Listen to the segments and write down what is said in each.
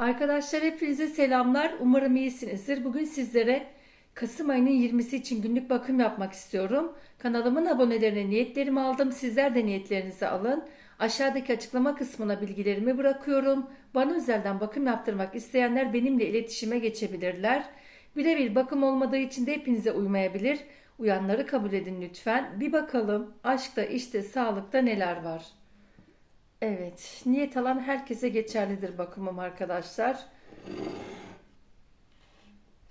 Arkadaşlar hepinize selamlar. Umarım iyisinizdir. Bugün sizlere Kasım ayının 20'si için günlük bakım yapmak istiyorum. Kanalımın abonelerine niyetlerimi aldım. Sizler de niyetlerinizi alın. Aşağıdaki açıklama kısmına bilgilerimi bırakıyorum. Bana özelden bakım yaptırmak isteyenler benimle iletişime geçebilirler. Birebir bakım olmadığı için de hepinize uymayabilir. Uyanları kabul edin lütfen. Bir bakalım aşkta, işte, sağlıkta neler var. Evet, niyet alan herkese geçerlidir bakımım arkadaşlar.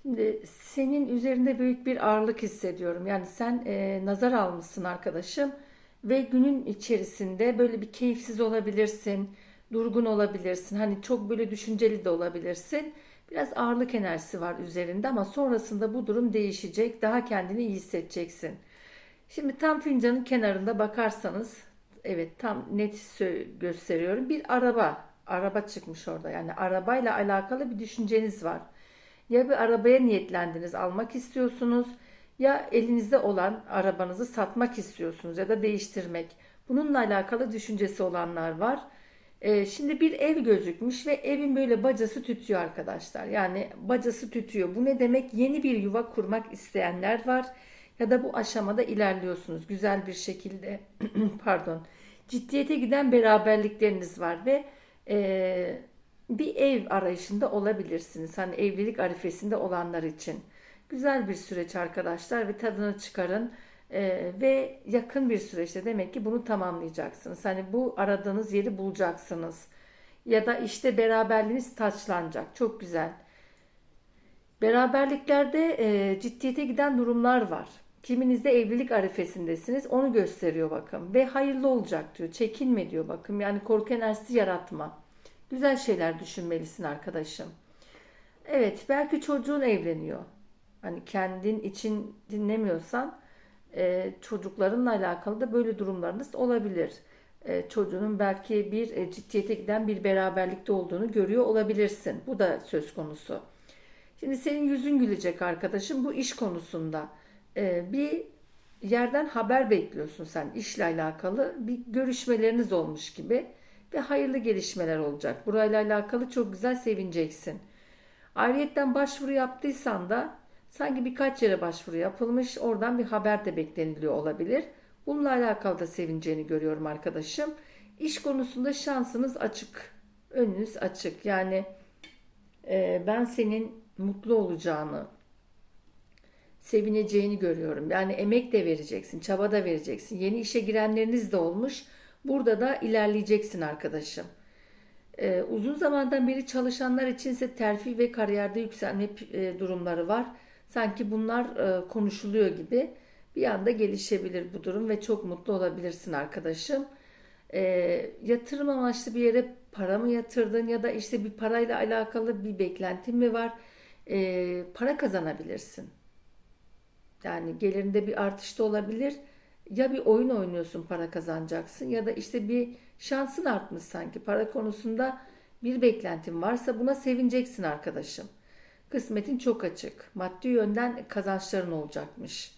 Şimdi senin üzerinde büyük bir ağırlık hissediyorum. Yani sen e, nazar almışsın arkadaşım ve günün içerisinde böyle bir keyifsiz olabilirsin, durgun olabilirsin. Hani çok böyle düşünceli de olabilirsin. Biraz ağırlık enerjisi var üzerinde ama sonrasında bu durum değişecek. Daha kendini iyi hissedeceksin. Şimdi tam fincanın kenarında bakarsanız evet tam net gösteriyorum. Bir araba, araba çıkmış orada. Yani arabayla alakalı bir düşünceniz var. Ya bir arabaya niyetlendiniz, almak istiyorsunuz ya elinizde olan arabanızı satmak istiyorsunuz ya da değiştirmek. Bununla alakalı düşüncesi olanlar var. Ee, şimdi bir ev gözükmüş ve evin böyle bacası tütüyor arkadaşlar. Yani bacası tütüyor. Bu ne demek? Yeni bir yuva kurmak isteyenler var ya da bu aşamada ilerliyorsunuz güzel bir şekilde. Pardon. Ciddiyete giden beraberlikleriniz var ve e, bir ev arayışında olabilirsiniz. Hani evlilik arifesinde olanlar için. Güzel bir süreç arkadaşlar ve tadını çıkarın. Ee, ve yakın bir süreçte demek ki bunu tamamlayacaksınız. Hani bu aradığınız yeri bulacaksınız. Ya da işte beraberliğiniz taçlanacak. Çok güzel. Beraberliklerde e, ciddiyete giden durumlar var. Kiminizde evlilik arifesindesiniz. Onu gösteriyor bakın. Ve hayırlı olacak diyor. Çekinme diyor bakın. Yani korku enerjisi yaratma. Güzel şeyler düşünmelisin arkadaşım. Evet belki çocuğun evleniyor. Hani kendin için dinlemiyorsan e, çocuklarınla alakalı da böyle durumlarınız olabilir. E, çocuğunun belki bir e, ciddiyete giden bir beraberlikte olduğunu görüyor olabilirsin. Bu da söz konusu. Şimdi senin yüzün gülecek arkadaşım bu iş konusunda. E, bir yerden haber bekliyorsun sen işle alakalı. Bir görüşmeleriniz olmuş gibi ve hayırlı gelişmeler olacak. Burayla alakalı çok güzel sevineceksin. Ayrıyetten başvuru yaptıysan da sanki birkaç yere başvuru yapılmış. Oradan bir haber de bekleniliyor olabilir. Bununla alakalı da sevineceğini görüyorum arkadaşım. İş konusunda şansınız açık. Önünüz açık. Yani e, ben senin mutlu olacağını, sevineceğini görüyorum. Yani emek de vereceksin, çaba da vereceksin. Yeni işe girenleriniz de olmuş. Burada da ilerleyeceksin arkadaşım. Ee, uzun zamandan beri çalışanlar içinse terfi ve kariyerde yükselme e, durumları var. Sanki bunlar e, konuşuluyor gibi. Bir anda gelişebilir bu durum ve çok mutlu olabilirsin arkadaşım. Ee, yatırım amaçlı bir yere para mı yatırdın ya da işte bir parayla alakalı bir beklentin mi var? Ee, para kazanabilirsin. Yani gelirinde bir artış da olabilir ya bir oyun oynuyorsun para kazanacaksın ya da işte bir şansın artmış sanki para konusunda bir beklentin varsa buna sevineceksin arkadaşım. Kısmetin çok açık. Maddi yönden kazançların olacakmış.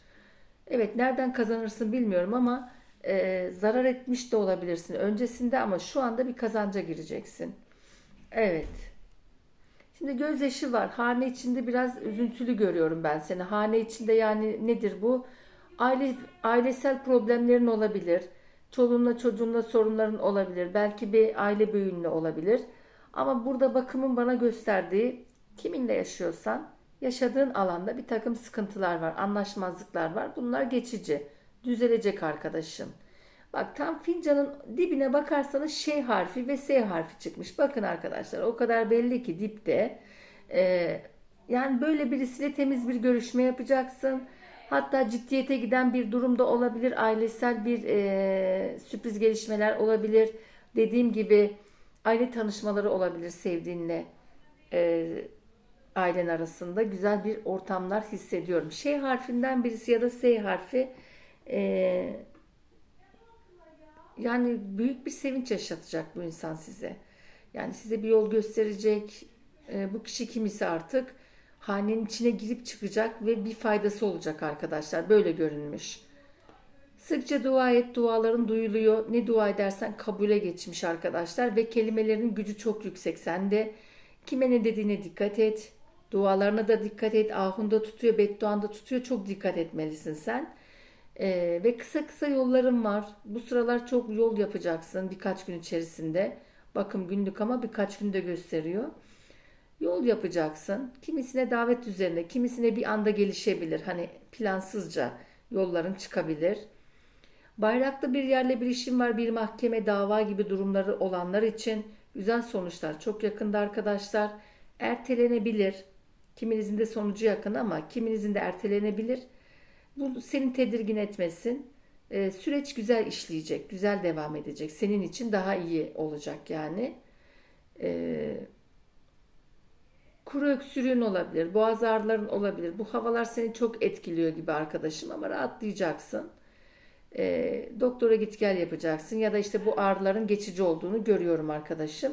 Evet nereden kazanırsın bilmiyorum ama e, zarar etmiş de olabilirsin öncesinde ama şu anda bir kazanca gireceksin. Evet. Şimdi gözyaşı var. Hane içinde biraz üzüntülü görüyorum ben seni. Hane içinde yani nedir bu? Aile, ailesel problemlerin olabilir. Çoluğunla çocuğunla sorunların olabilir. Belki bir aile büyüğünle olabilir. Ama burada bakımın bana gösterdiği kiminle yaşıyorsan yaşadığın alanda bir takım sıkıntılar var, anlaşmazlıklar var. Bunlar geçici. Düzelecek arkadaşım. Bak tam fincanın dibine bakarsanız şey harfi ve S harfi çıkmış. Bakın arkadaşlar o kadar belli ki dipte. Ee, yani böyle birisiyle temiz bir görüşme yapacaksın. Hatta ciddiyete giden bir durumda olabilir. Ailesel bir e, sürpriz gelişmeler olabilir. Dediğim gibi aile tanışmaları olabilir sevdiğinle e, ailen arasında. Güzel bir ortamlar hissediyorum. Şey harfinden birisi ya da S harfi e, yani büyük bir sevinç yaşatacak bu insan size. Yani size bir yol gösterecek. E, bu kişi kim ise artık hanenin içine girip çıkacak ve bir faydası olacak arkadaşlar. Böyle görünmüş. Sıkça dua et, duaların duyuluyor. Ne dua edersen kabule geçmiş arkadaşlar ve kelimelerin gücü çok yüksek sende. Kime ne dediğine dikkat et. Dualarına da dikkat et. Ahunda tutuyor, bedduanda tutuyor. Çok dikkat etmelisin sen. Ee, ve kısa kısa yollarım var. Bu sıralar çok yol yapacaksın birkaç gün içerisinde. Bakım günlük ama birkaç günde gösteriyor. Yol yapacaksın. Kimisine davet üzerine, kimisine bir anda gelişebilir. Hani plansızca yolların çıkabilir. Bayraklı bir yerle bir işim var. Bir mahkeme, dava gibi durumları olanlar için güzel sonuçlar. Çok yakında arkadaşlar. Ertelenebilir. Kiminizin de sonucu yakın ama kiminizin de ertelenebilir. Bu senin tedirgin etmesin. Ee, süreç güzel işleyecek, güzel devam edecek. Senin için daha iyi olacak yani. Ee, kuru öksürüğün olabilir, boğaz ağrıların olabilir. Bu havalar seni çok etkiliyor gibi arkadaşım ama rahatlayacaksın. Ee, doktora git gel yapacaksın ya da işte bu ağrıların geçici olduğunu görüyorum arkadaşım.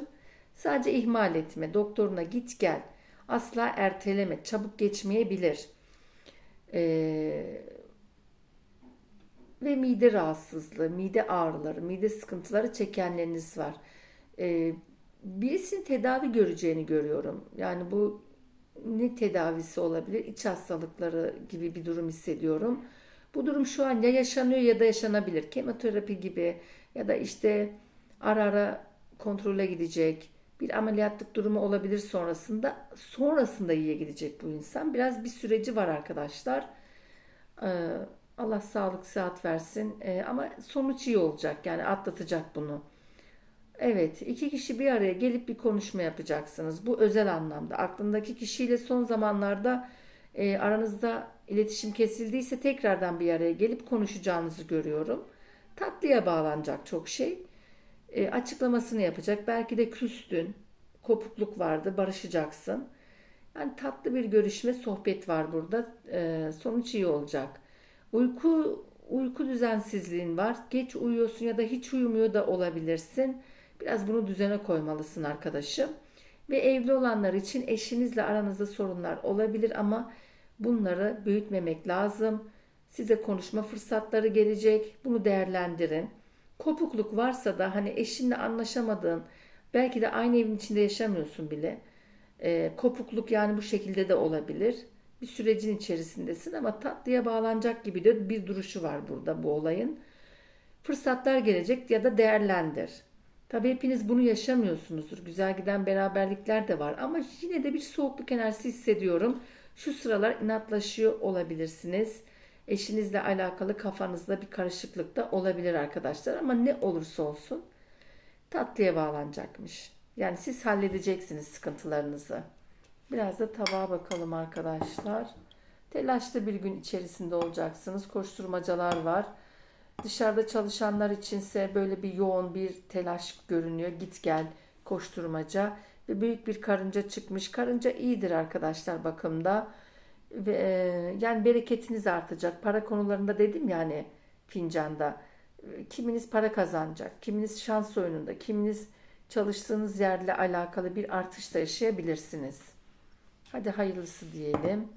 Sadece ihmal etme, doktoruna git gel. Asla erteleme, çabuk geçmeyebilir. Ee, ve mide rahatsızlığı, mide ağrıları, mide sıkıntıları çekenleriniz var. Ee, birisinin tedavi göreceğini görüyorum. Yani bu ne tedavisi olabilir? İç hastalıkları gibi bir durum hissediyorum. Bu durum şu an ya yaşanıyor ya da yaşanabilir. Kemoterapi gibi ya da işte ara ara kontrole gidecek. Bir ameliyatlık durumu olabilir sonrasında. Sonrasında iyiye gidecek bu insan. Biraz bir süreci var arkadaşlar. Ee, Allah sağlık sıhhat versin. Ee, ama sonuç iyi olacak. Yani atlatacak bunu. Evet, iki kişi bir araya gelip bir konuşma yapacaksınız. Bu özel anlamda. Aklındaki kişiyle son zamanlarda e, aranızda iletişim kesildiyse tekrardan bir araya gelip konuşacağınızı görüyorum. Tatlıya bağlanacak çok şey. E, açıklamasını yapacak. Belki de küstün, kopukluk vardı, barışacaksın. Yani tatlı bir görüşme, sohbet var burada. E, sonuç iyi olacak. Uyku uyku düzensizliğin var. Geç uyuyorsun ya da hiç uyumuyor da olabilirsin. Biraz bunu düzene koymalısın arkadaşım. Ve evli olanlar için eşinizle aranızda sorunlar olabilir ama bunları büyütmemek lazım. Size konuşma fırsatları gelecek. Bunu değerlendirin. Kopukluk varsa da hani eşinle anlaşamadığın, belki de aynı evin içinde yaşamıyorsun bile. E, kopukluk yani bu şekilde de olabilir. Bir sürecin içerisindesin ama tatlıya bağlanacak gibi de bir duruşu var burada bu olayın. Fırsatlar gelecek ya da değerlendir. Tabii hepiniz bunu yaşamıyorsunuzdur. Güzel giden beraberlikler de var ama yine de bir soğukluk enerjisi hissediyorum. Şu sıralar inatlaşıyor olabilirsiniz. Eşinizle alakalı kafanızda bir karışıklık da olabilir arkadaşlar ama ne olursa olsun tatlıya bağlanacakmış. Yani siz halledeceksiniz sıkıntılarınızı. Biraz da tabağa bakalım arkadaşlar. Telaşlı bir gün içerisinde olacaksınız. Koşturmacalar var. Dışarıda çalışanlar içinse böyle bir yoğun bir telaş görünüyor. Git gel koşturmaca ve büyük bir karınca çıkmış. Karınca iyidir arkadaşlar bakımda. Ve e, yani bereketiniz artacak. Para konularında dedim yani fincanda. Kiminiz para kazanacak, kiminiz şans oyununda, kiminiz çalıştığınız yerle alakalı bir artış da yaşayabilirsiniz. Hadi hayırlısı diyelim.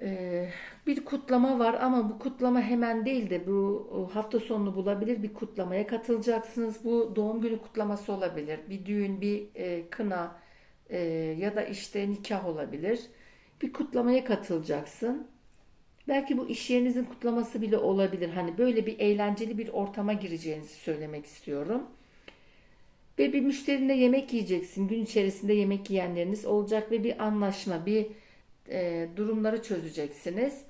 Ee, bir kutlama var ama bu kutlama hemen değil de bu hafta sonunu bulabilir bir kutlamaya katılacaksınız. Bu doğum günü kutlaması olabilir. Bir düğün, bir e, kına e, ya da işte nikah olabilir. Bir kutlamaya katılacaksın. Belki bu iş yerinizin kutlaması bile olabilir. Hani böyle bir eğlenceli bir ortama gireceğinizi söylemek istiyorum. Ve bir müşterine yemek yiyeceksin. Gün içerisinde yemek yiyenleriniz olacak ve bir anlaşma, bir e, durumları çözeceksiniz.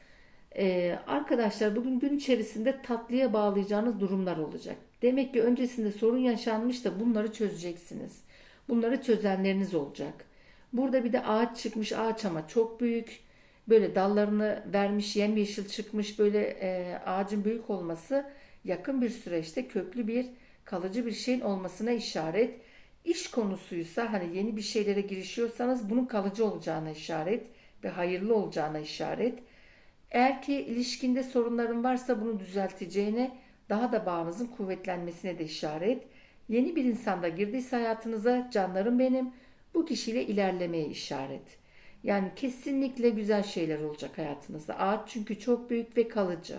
E, arkadaşlar bugün gün içerisinde tatlıya bağlayacağınız durumlar olacak. Demek ki öncesinde sorun yaşanmış da bunları çözeceksiniz. Bunları çözenleriniz olacak. Burada bir de ağaç çıkmış ağaç ama çok büyük. Böyle dallarını vermiş yemyeşil çıkmış böyle e, ağacın büyük olması yakın bir süreçte köklü bir kalıcı bir şeyin olmasına işaret. İş konusuysa hani yeni bir şeylere girişiyorsanız bunun kalıcı olacağına işaret ve hayırlı olacağına işaret. Eğer ki ilişkinde sorunların varsa bunu düzelteceğine, daha da bağınızın kuvvetlenmesine de işaret. Yeni bir insanda girdiyse hayatınıza canlarım benim bu kişiyle ilerlemeye işaret. Yani kesinlikle güzel şeyler olacak hayatınızda. Ağaç çünkü çok büyük ve kalıcı.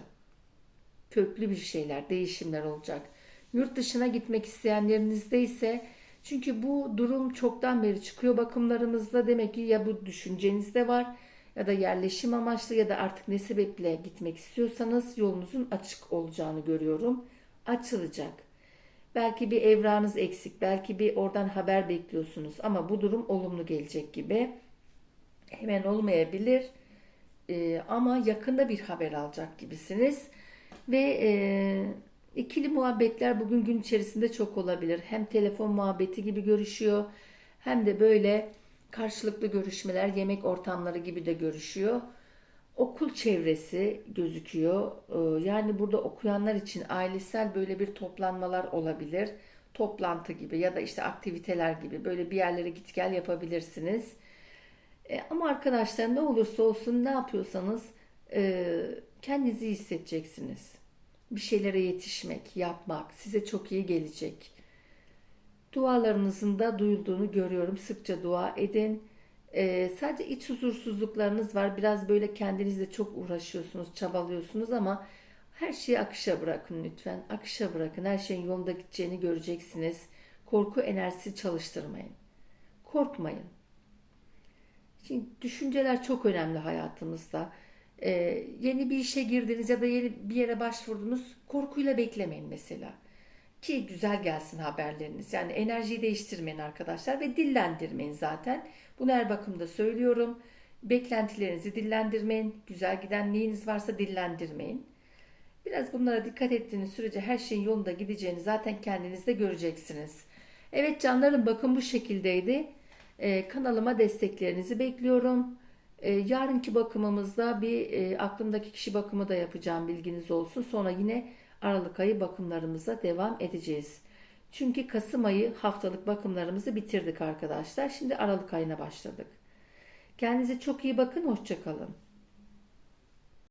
Köklü bir şeyler, değişimler olacak. Yurt dışına gitmek isteyenlerinizde ise Çünkü bu durum çoktan beri çıkıyor bakımlarımızda. Demek ki ya bu düşüncenizde var ya da yerleşim amaçlı ya da artık ne sebeple gitmek istiyorsanız yolunuzun açık olacağını görüyorum. Açılacak. Belki bir evranız eksik, belki bir oradan haber bekliyorsunuz ama bu durum olumlu gelecek gibi. Hemen olmayabilir Ee, ama yakında bir haber alacak gibisiniz. Ve e, ikili muhabbetler bugün gün içerisinde çok olabilir. Hem telefon muhabbeti gibi görüşüyor hem de böyle karşılıklı görüşmeler, yemek ortamları gibi de görüşüyor. Okul çevresi gözüküyor. Ee, Yani burada okuyanlar için ailesel böyle bir toplanmalar olabilir. Toplantı gibi ya da işte aktiviteler gibi böyle bir yerlere git gel yapabilirsiniz. E, ama arkadaşlar ne olursa olsun ne yapıyorsanız e, kendinizi hissedeceksiniz. Bir şeylere yetişmek, yapmak size çok iyi gelecek. Dualarınızın da duyulduğunu görüyorum. Sıkça dua edin. Ee, sadece iç huzursuzluklarınız var. Biraz böyle kendinizle çok uğraşıyorsunuz, çabalıyorsunuz ama her şeyi akışa bırakın lütfen. Akışa bırakın. Her şeyin yolunda gideceğini göreceksiniz. Korku enerjisi çalıştırmayın. Korkmayın. Şimdi düşünceler çok önemli hayatımızda. Ee, yeni bir işe girdiniz ya da yeni bir yere başvurdunuz. Korkuyla beklemeyin mesela. Ki güzel gelsin haberleriniz. Yani enerjiyi değiştirmeyin arkadaşlar ve dillendirmeyin zaten. Bunu her bakımda söylüyorum. Beklentilerinizi dillendirmeyin. Güzel giden neyiniz varsa dillendirmeyin. Biraz bunlara dikkat ettiğiniz sürece her şeyin yolunda gideceğini zaten kendiniz de göreceksiniz. Evet canlarım bakın bu şekildeydi. Ee, kanalıma desteklerinizi bekliyorum. Ee, yarınki bakımımızda bir e, aklımdaki kişi bakımı da yapacağım bilginiz olsun. Sonra yine Aralık ayı bakımlarımıza devam edeceğiz. Çünkü Kasım ayı haftalık bakımlarımızı bitirdik arkadaşlar. Şimdi Aralık ayına başladık. Kendinize çok iyi bakın. Hoşçakalın.